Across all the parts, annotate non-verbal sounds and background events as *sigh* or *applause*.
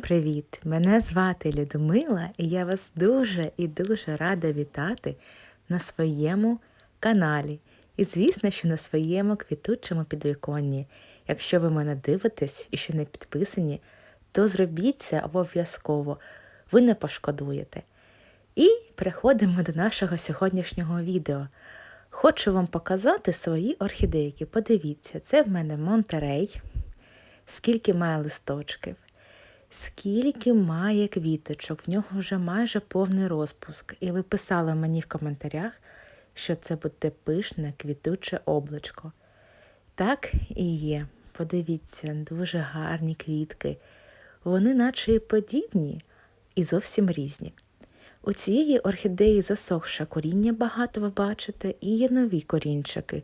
Привіт! Мене звати Людмила, і я вас дуже і дуже рада вітати на своєму каналі. І, звісно, що на своєму квітучому підвіконні. Якщо ви мене дивитесь і ще не підписані, то зробіть це обов'язково, ви не пошкодуєте. І переходимо до нашого сьогоднішнього відео. Хочу вам показати свої орхідейки. Подивіться, це в мене Монтерей, скільки має листочків, скільки має квіточок, в нього вже майже повний розпуск. І ви писали мені в коментарях, що це буде пишне квітуче облачко. Так і є. Подивіться, дуже гарні квітки. Вони наче і подібні, і зовсім різні. У цієї орхідеї засохше коріння багато ви бачите, і є нові корінчики.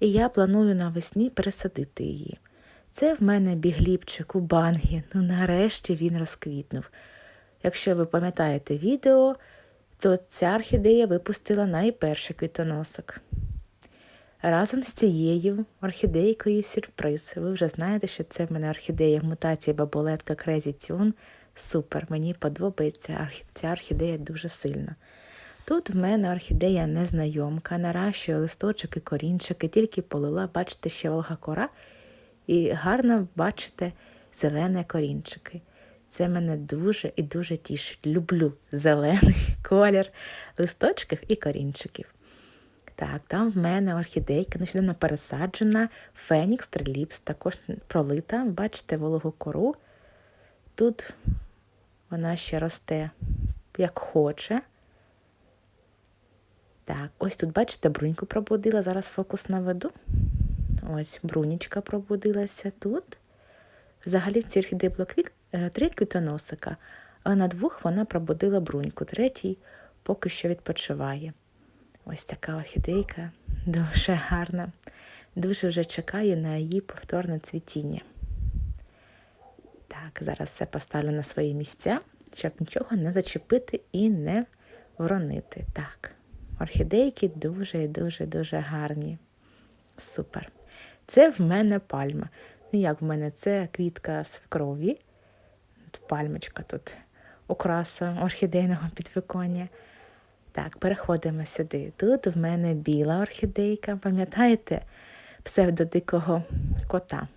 І я планую навесні пересадити її. Це в мене бігліпчик у бангі, ну нарешті він розквітнув. Якщо ви пам'ятаєте відео, то ця орхідея випустила найперший квітоносок. Разом з цією орхідейкою сюрприз. Ви вже знаєте, що це в мене орхідея в мутації бабулетка Crazy Tune. Супер, мені подобається ця орхідея дуже сильно. Тут в мене орхідея незнайомка, наращує листочок і корінчики, тільки полила, бачите, ще волга кора, і гарно бачите зелені корінчики. Це мене дуже і дуже тішить. Люблю зелений *laughs* колір листочків і корінчиків. Так, там в мене орхідейка нещодавно пересаджена, Фенікс Триліпс, також пролита. Бачите, вологу кору. Тут вона ще росте, як хоче. Так, ось тут, бачите, бруньку пробудила. Зараз фокус наведу. Ось брунічка пробудилася тут. Взагалі цій орхідеї було три квітоносика, але на двох вона пробудила бруньку. Третій поки що відпочиває. Ось така орхідейка, дуже гарна, дуже вже чекає на її повторне цвітіння. Так, зараз все поставлю на свої місця, щоб нічого не зачепити і не вронити. Так, орхідейки дуже і дуже-дуже гарні. Супер. Це в мене пальма. Ну, як в мене це квітка свекрові. Пальмочка тут окраса орхідейного підвиконня. Так, переходимо сюди. Тут в мене біла орхідейка, пам'ятаєте, псевдодикого кота.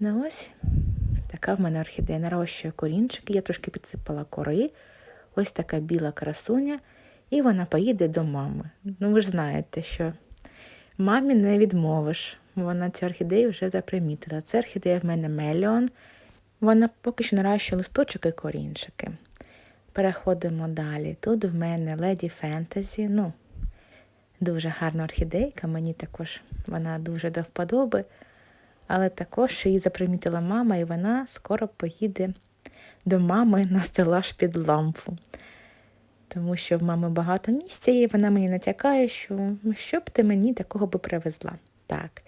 Ну ось така в мене орхідея нарощує корінчики, я трошки підсипала кори. Ось така біла красуня, і вона поїде до мами. Ну, ви ж знаєте, що мамі не відмовиш. Вона цю орхідею вже запримітила. Це орхідея в мене Меліон. Вона поки що наращує листочок і корінчики. Переходимо далі. Тут в мене Леді Фентезі. Ну, дуже гарна орхідейка, мені також вона дуже до вподоби. Але також її запримітила мама, і вона скоро поїде до мами на стелаж під лампу. Тому що в мами багато місця і вона мені натякає, що «Ну, що б ти мені такого би привезла. Так.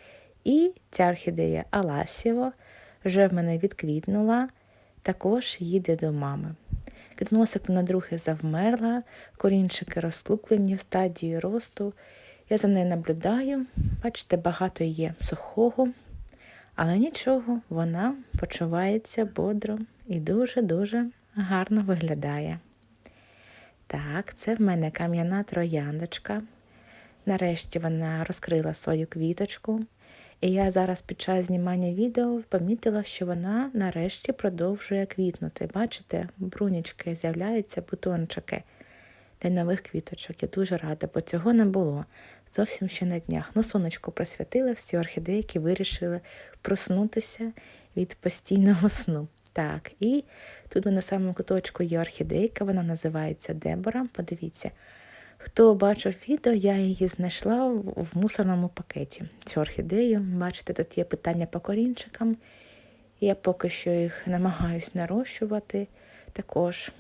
І ця орхідея Аласіо вже в мене відквітнула, також їде до мами. Квітносик на друге завмерла, корінчики розклуплені в стадії росту. Я за нею наблюдаю, бачите, багато є сухого, але нічого, вона почувається бодро і дуже-дуже гарно виглядає. Так, це в мене кам'яна трояндочка. Нарешті вона розкрила свою квіточку. І я зараз під час знімання відео помітила, що вона нарешті продовжує квітнути. Бачите, брунічки з'являються бутончики для нових квіточок. Я дуже рада, бо цього не було зовсім ще на днях. Ну, сонечко просвятили, всі орхідейки вирішили проснутися від постійного сну. Так, і тут на самому куточку є орхідейка, вона називається Дебора. Подивіться. Хто бачив відео, я її знайшла в мусорному пакеті. Цю орхідею. Бачите, тут є питання по корінчикам. Я поки що їх намагаюсь нарощувати. Також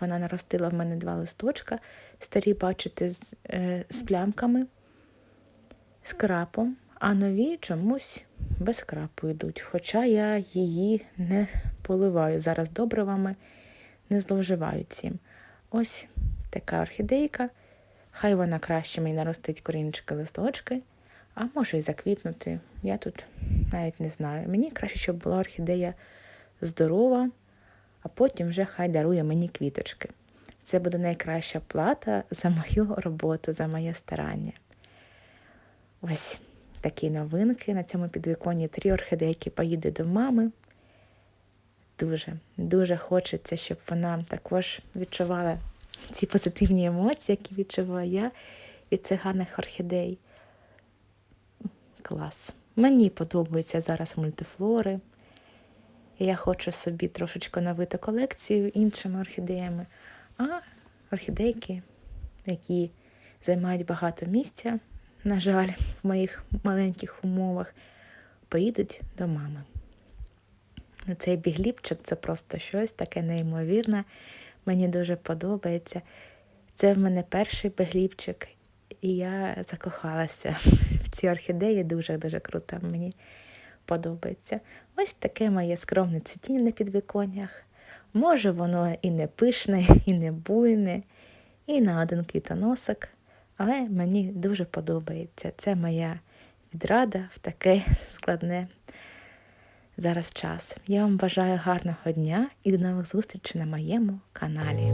вона наростила в мене два листочка. Старі, бачите, з, е, з плямками, з крапом, а нові чомусь без крапу йдуть. Хоча я її не поливаю зараз добривами, не зловживаю цим. Ось така орхідейка. Хай вона краще мені наростить корінчики листочки, а може і заквітнути. Я тут навіть не знаю. Мені краще, щоб була орхідея здорова, а потім вже хай дарує мені квіточки. Це буде найкраща плата за мою роботу, за моє старання. Ось такі новинки. На цьому підвіконні три орхідейки поїде до мами. Дуже, дуже хочеться, щоб вона також відчувала ці позитивні емоції, які відчуваю я від цих орхідей. Клас. Мені подобаються зараз мультифлори. Я хочу собі трошечки новити колекцію іншими орхідеями. А орхідейки, які займають багато місця, на жаль, в моїх маленьких умовах, поїдуть до мами. Цей бігліпчик це просто щось таке неймовірне. Мені дуже подобається. Це в мене перший бігліпчик, і я закохалася *laughs* в ці орхідеї. Дуже-дуже круто. Мені подобається. Ось таке моє скромне цвітіння на підвіконнях. Може, воно і не пишне, і не буйне, і на один квітоносик, але мені дуже подобається. Це моя відрада в таке складне зараз час. Я вам бажаю гарного дня і до нових зустрічей на моєму каналі.